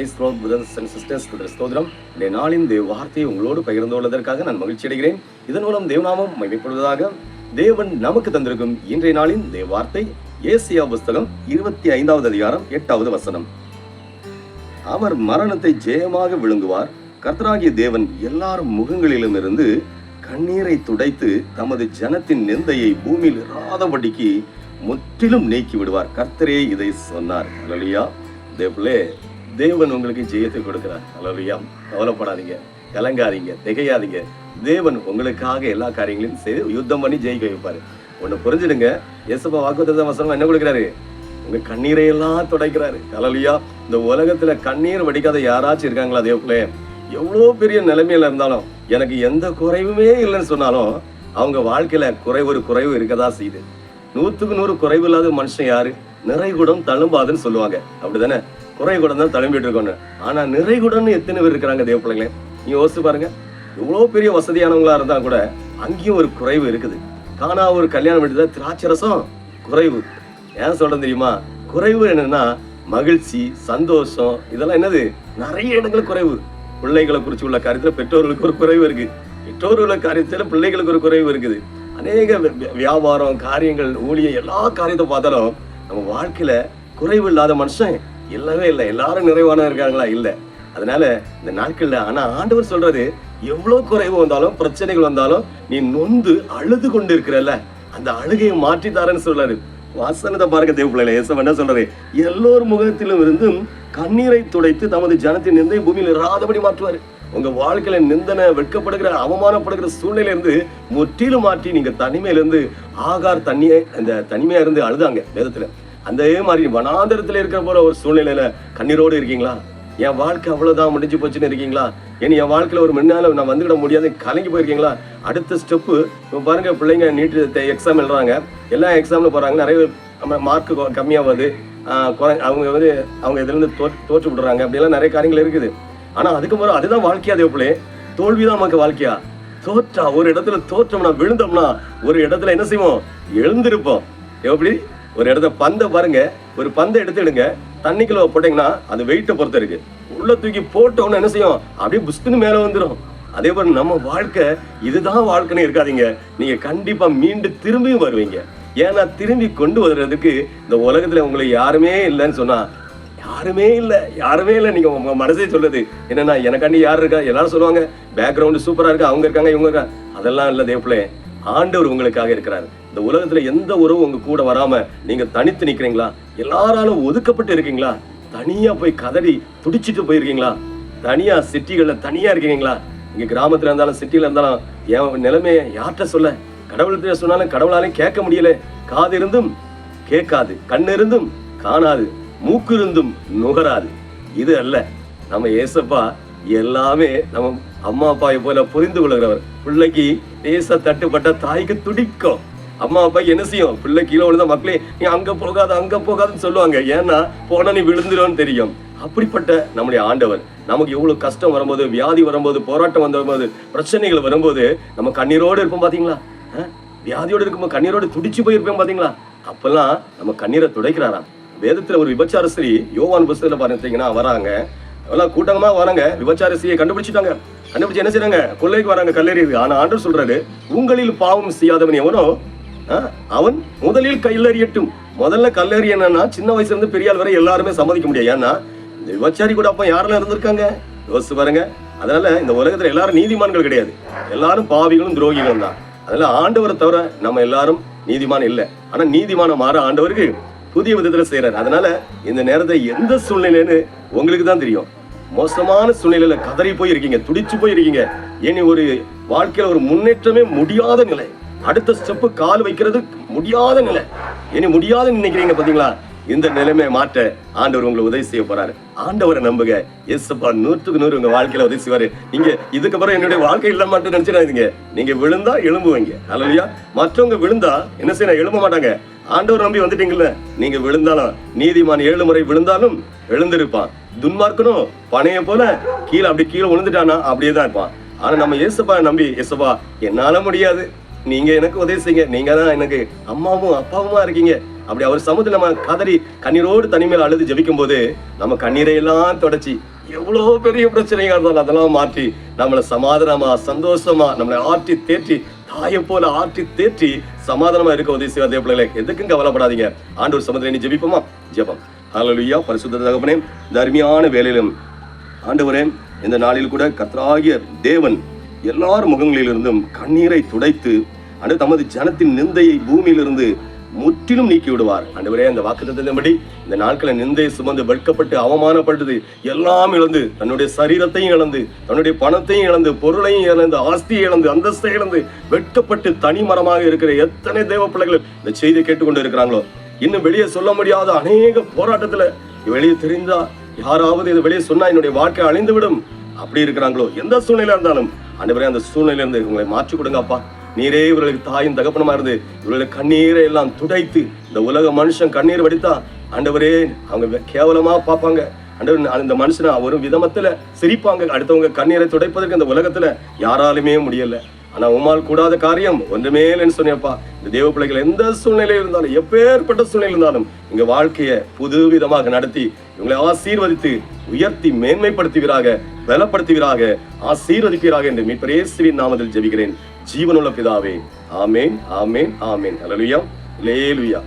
Price brothers and sisters ஸ்தோத்திரம். இந்த நாளின் தேவ வார்த்தையை உங்களோடு பகிர்ந்து கொள்வதற்காக நான் மகிழ்ச்சி அடைகிறேன். இதன் மூலம் தேவநாமம் மகிமைப்படுவதாக தேவன் நமக்கு தந்திருக்கும் இன்றைய நாளின் தேவ வார்த்தை ஏசியா புஸ்தகம் இருபத்தி ஐந்தாவது அதிகாரம் எட்டாவது வசனம். அவர் மரணத்தை ஜெயமாக விழுங்குவார். கர்த்தராகிய தேவன் எல்லார் முகங்களிலும் இருந்து கண்ணீரை துடைத்து தமது ஜனத்தின் நிந்தையை பூமியில் இராதபடிக்கு முற்றிலும் நீக்கி விடுவார் கர்த்தரே இதை சொன்னார். அலலியா தேவலே தேவன் உங்களுக்கு ஜெயத்தை கொடுக்கிறார். அலலியா கவலைப்படாதீங்க. கலங்காதீங்க. திகையாதீங்க. தேவன் உங்களுக்காக எல்லா காரியங்களையும் செய்து யுத்தம் பண்ணி ஜெயிக்க வைப்பாரு. ஒண்ணு புரிஞ்சிடுங்க. இயேசுப்பா வாக்குத்த வசனம் என்ன கொடுக்குறாரு? உங்க கண்ணீரை எல்லாம் துடைக்கிறாரு. அலலியா இந்த உலகத்துல கண்ணீர் வடிக்காத யாராச்சும் இருக்காங்களா தேவப்பிள்ளை எவ்வளோ பெரிய நிலைமையில இருந்தாலும் எனக்கு எந்த குறைவுமே இல்லைன்னு சொன்னாலும் அவங்க வாழ்க்கையில குறை ஒரு குறைவு இருக்கதா செய்யுது. நூத்துக்கு நூறு குறைவு இல்லாத மனுஷன் யாரு? நிறைகுடம் தழும்பாதுன்னு சொல்லுவாங்க. அப்படிதானே? குறைகுடம் தான் தலைமையிட்டு இருக்கோன்னு. ஆனால் நிறைகுடன்னு எத்தனை பேர் இருக்கிறாங்க தேவ பிள்ளைங்களே நீங்க யோசிச்சு பாருங்க. இவ்வளோ பெரிய வசதியானவங்களா இருந்தா கூட அங்கேயும் ஒரு குறைவு இருக்குது. காணா ஒரு கல்யாணம் வீட்டுல திராட்சரசம் குறைவு. ஏன் சொல்றேன் தெரியுமா? குறைவு என்னன்னா மகிழ்ச்சி சந்தோஷம் இதெல்லாம் என்னது? நிறைய இடங்கள் குறைவு. பிள்ளைகளை குறிச்சு உள்ள காரியத்தில் பெற்றோர்களுக்கு ஒரு குறைவு இருக்கு. பெற்றோர்கள் காரியத்தில் பிள்ளைகளுக்கு ஒரு குறைவு இருக்குது. அநேக வியாபாரம் காரியங்கள் ஊழியம் எல்லா காரியத்தை பார்த்தாலும் நம்ம வாழ்க்கையில குறைவு இல்லாத மனுஷன் இல்லவே இல்லை. எல்லாரும் நிறைவான இருக்காங்களா? இல்லை. அதனால இந்த நாட்கள்ல ஆனா ஆண்டவர் சொல்றது எவ்வளவு குறைவு வந்தாலும் பிரச்சனைகள் வந்தாலும் நீ நொந்து அழுது கொண்டு இருக்கிறல்ல அந்த அழுகையை மாற்றி தாரேன்னு சொல்றாரு. வாசனத்தை பார்க்க தேவ பிள்ளைல ஏசம் என்ன சொல்றாரு? எல்லோர் முகத்திலும் இருந்தும் கண்ணீரை துடைத்து தமது ஜனத்தின் நிந்தை பூமியில் இராதபடி மாற்றுவாரு. உங்க வாழ்க்கையில நிந்தனை வெட்கப்படுகிற அவமானப்படுகிற சூழ்நிலை இருந்து முற்றிலும் மாற்றி நீங்க தனிமையில இருந்து ஆகார் தண்ணியை அந்த தனிமையா இருந்து அழுதாங்க வேதத்துல. அந்த மாதிரி வனாந்திரத்தில் இருக்கிற போல ஒரு சூழ்நிலையில கண்ணீரோடு இருக்கீங்களா? என் வாழ்க்கை அவ்வளோதான் முடிஞ்சு போச்சுன்னு இருக்கீங்களா? இனி என் வாழ்க்கையில் ஒரு முன்னால நான் வந்துவிட முடியாது கலங்கி போயிருக்கீங்களா? அடுத்த ஸ்டெப்பு இப்போ பாருங்கள் பிள்ளைங்க நீட்டு எக்ஸாம் எழுதுறாங்க. எல்லா எக்ஸாமில் போகிறாங்க நிறைய மார்க் கம்மியாகுது குறை- அவங்க வந்து அவங்க இதுலேருந்து இருந்து தோற்று விடுறாங்க. அப்படிலாம் நிறைய காரியங்கள் இருக்குது. ஆனால் அதுக்கு முறை அதுதான் வாழ்க்கையா தேவப்பிள்ளே? தோல்வி தான் நமக்கு வாழ்க்கையா? தோற்றா ஒரு இடத்துல தோற்றோம்னா விழுந்தோம்னா ஒரு இடத்துல என்ன செய்வோம்? எழுந்திருப்போம். எப்படி ஒரு இடத்த பந்தை பாருங்க. ஒரு பந்தை எடுத்துடுங்க தண்ணிக்குள்ள போட்டீங்கன்னா அது வெயிட்டை பொறுத்த இருக்கு. உள்ள தூக்கி போட்டோம்னா என்ன செய்யும்? அப்படியே புஷ்குன்னு மேலே வந்துடும் அதே போல நம்ம வாழ்க்கை இதுதான் வாழ்க்கைன்னு இருக்காதீங்க. நீங்க கண்டிப்பா மீண்டு திரும்பியும் வருவீங்க. ஏன்னா திரும்பி கொண்டு வர்றதுக்கு இந்த உலகத்துல உங்களை யாருமே இல்லைன்னு சொன்னா யாருமே இல்லை. யாருமே இல்லை. நீங்க உங்க மனசே சொல்லுது என்னன்னா எனக்காண்டி யார் இருக்கா? எல்லாரும் சொல்லுவாங்க பேக்ரவுண்ட் சூப்பரா இருக்கா? அவங்க இருக்காங்க இவங்க இருக்கா அதெல்லாம் இல்லை தேவப்பிள்ளை. ஆண்டவர் உங்களுக்காக இருக்கிறார். இந்த உலகத்துல எந்த உறவும் உங்க கூட வராம நீங்க தனித்து நிக்கிறீங்களா? எல்லாராலும் ஒதுக்கப்பட்டு இருக்கீங்களா? தனியா போய் கதறி துடிச்சிட்டு போயிருக்கீங்களா? தனியா சிட்டிகள்ல தனியா இருக்கீங்களா? இங்க கிராமத்துல இருந்தாலும் சிட்டியில இருந்தாலும் என் நிலைமையை யார்கிட்ட சொல்ல? கடவுள்கிட்ட சொன்னாலும் கடவுளாலையும் கேட்க முடியல. காது இருந்தும் கேட்காது. கண் இருந்தும் காணாது. மூக்கு இருந்தும் நுகராது. இது அல்ல. நம்ம ஏசப்பா எல்லாமே நம்ம அம்மா அப்பாவை போல புரிந்து கொள்கிறவர். பிள்ளைக்கு தேச தட்டுப்பட்ட தாய்க்கு துடிக்கும். அம்மா அப்பா என்ன செய்யும்? பிள்ளை கீழே விழுந்தா மக்களே நீ அங்க போகாத அங்க போகாதுன்னு சொல்லுவாங்க. ஏன்னா போனால் நீ விழுந்துருன்னு தெரியும். அப்படிப்பட்ட நம்முடைய ஆண்டவர். நமக்கு எவ்வளவு கஷ்டம் வரும்போது வியாதி வரும்போது போராட்டம் வரும்போது பிரச்சனைகள் வரும்போது நம்ம கண்ணீரோடு இருப்போம் பாத்தீங்களா? வியாதியோடு இருக்கும்போது கண்ணீரோடு துடிச்சு போயிருப்போம் பாத்தீங்களா? அப்பெல்லாம் நம்ம கண்ணீரை துடைக்கிறாராம். வேதத்துல ஒரு விபச்சார ஸ்திரீ யோவான் புஸ்தகத்தில் பார்த்தீங்கன்னா வராங்க. எல்லாம் கூட்டமாக வராங்க. விபச்சார கண்டுபிடிச்சிட்டாங்க. கண்டுபிடிச்சு என்ன செய்றாங்க? கொள்ளைக்கு வராங்க கல்லறியுது. ஆனால் ஆண்டர் சொல்றாரு உங்களில் பாவம் செய்யாதவன் எவனோ அவன் முதலில் கல்லறியட்டும். முதல்ல கல்லறி என்னன்னா சின்ன வயசுல இருந்து பெரிய ஆள் வரை எல்லாருமே சம்மதிக்க முடியாது. ஏன்னா இந்த விபச்சாரி கூட அப்ப யாரெல்லாம் இருந்திருக்காங்க? யோசிச்சு பாருங்க. அதனால இந்த உலகத்துல எல்லாரும் நீதிமான்கள் கிடையாது. எல்லாரும் பாவிகளும் துரோகிகளும் தான். அதனால ஆண்டவரை தவிர நம்ம எல்லாரும் நீதிமான் இல்லை. ஆனா நீதிமான மாற ஆண்டவருக்கு புதிய விதத்துல செய்யறாரு அதனால இந்த நேரத்தை எந்த சூழ்நிலைன்னு உங்களுக்கு தான் தெரியும். மோசமான சூழ்நிலையில கதறி போய் இருக்கீங்க துடிச்சு போய் இருக்கீங்க இனி ஒரு வாழ்க்கையில ஒரு முன்னேற்றமே முடியாத நிலை. அடுத்த ஸ்டெப்பு கால் வைக்கிறது முடியாத நிலை. இனி முடியாதுன்னு நினைக்கிறீங்க பாத்தீங்களா? இந்த நிலைமையை மாற்ற ஆண்டவர் உங்களை உதவி செய்ய போறாரு. ஆண்டவரை நம்புங்க. எஸ்ப்பா நூற்றுக்கு நூறு உங்க வாழ்க்கையில உதவி செய்வாரு. நீங்க இதுக்கப்புறம் என்னுடைய வாழ்க்கை இல்ல மாட்டேன்னு நினைச்சிடாதீங்க. நீங்க விழுந்தா எழும்புவீங்க. அல்லையா மற்றவங்க விழுந்தா என்ன செய்ய எழும்ப மாட்டாங்க. ஆண்டவர் நம்பி வந்துட்டீங்கல்ல? நீங்க விழுந்தாலும் நீதிமான் ஏழு முறை விழுந்தாலும் எழுந்திருப்பான். துன்மார்க்கனும் பனைய போல கீழே அப்படி கீழே விழுந்துட்டானா அப்படியே தான் இருப்பான். ஆனா நம்ம ஏசப்பா நம்பி ஏசப்பா என்னால முடியாது. நீங்க எனக்கு உதவி செய்யுங்க. நீங்க தான் எனக்கு அம்மாவும் அப்பாவுமா இருக்கீங்க. அப்படி அவர் சமூகத்தில் நம்ம கதறி கண்ணீரோடு தனிமையில் அழுது ஜபிக்கும் போது நம்ம கண்ணீரை எல்லாம் தொடச்சி எவ்வளோ பெரிய பிரச்சனைகள் இருந்தாலும் அதெல்லாம் மாற்றி நம்மளை சமாதானமா சந்தோஷமா நம்மளை ஆற்றி தேற்றி தாயை போல ஆற்றி தேற்றி சமாதானமா இருக்க உதவி செய்வார் தேவ பிள்ளைகளே எதுக்கும் கவலைப்படாதீங்க. ஆண்டவர் சமுதிரம் நீ ஜபிப்போமா? ஜெபம். ஹalleluya பரிசுத்த தகப்பனே தர்மியான வேலையிலும் ஆண்டவரே இந்த நாளில் கூட கத்தராகிய தேவன் எல்லார் முகங்களிலிருந்தும் கண்ணீரை துடைத்து அன்று தமது ஜனத்தின் நிந்தையை பூமியிலிருந்து முற்றிலும் நீக்கி விடுவார் அன்றுவரே அந்த வாக்குத்தத்தின்படி இந்த நாட்களை நிந்தையை சுமந்து வெட்கப்பட்டு அவமானப்பட்டது எல்லாம் இழந்து தன்னுடைய சரீரத்தையும் இழந்து தன்னுடைய பணத்தையும் இழந்து பொருளையும் இழந்து ஆஸ்தியை இழந்து அந்தஸ்தை இழந்து வெட்கப்பட்டு தனி மரமாக இருக்கிற எத்தனை தேவ பிள்ளைகள் இந்த செய்தியை கேட்டுக்கொண்டு இருக்கிறாங்களோ? இன்னும் வெளியே சொல்ல முடியாத அநேக போராட்டத்துல வெளியே தெரிந்தா யாராவது இதை வெளியே சொன்னா என்னுடைய வாழ்க்கை அழிந்து விடும் அப்படி இருக்கிறாங்களோ? எந்த சூழ்நிலையா இருந்தாலும் ஆண்டவரே அந்த சூழ்நிலையிலிருந்து உங்களை மாற்றி கொடுங்கப்பா. நீரே இவர்களுக்கு தாயும் தகப்பனமா இருந்து இவர்களுக்கு கண்ணீரை எல்லாம் துடைத்து இந்த உலக மனுஷன் கண்ணீர் வடித்தா ஆண்டவரே அவங்க கேவலமா பார்ப்பாங்க. ஆண்டவர் அந்த மனுஷனை ஒரு விதமத்துல சிரிப்பாங்க. அடுத்தவங்க கண்ணீரை துடைப்பதற்கு இந்த உலகத்துல யாராலுமே முடியல. ஆனா உமால் கூடாத காரியம் ஒன்றுமே இல்லைன்னு சொன்னியப்பா இந்த தேவ பிள்ளைகள் எந்த சூழ்நிலையில் இருந்தாலும் எப்பேற்பட்ட சூழ்நிலை இருந்தாலும் எங்க வாழ்க்கையை புது விதமாக நடத்தி இவங்களை ஆசீர்வதித்து உயர்த்தி மேன்மைப்படுத்துவீராக பலப்படுத்துவீராக ஆசீர்வதிப்பீராக என்று மீட்பர் நாமத்தில் ஜெபிக்கிறேன். ஜீவனுள்ள பிதாவே ஆமேன் ஆமேன் ஆமேன். அலலுயா லேலுயா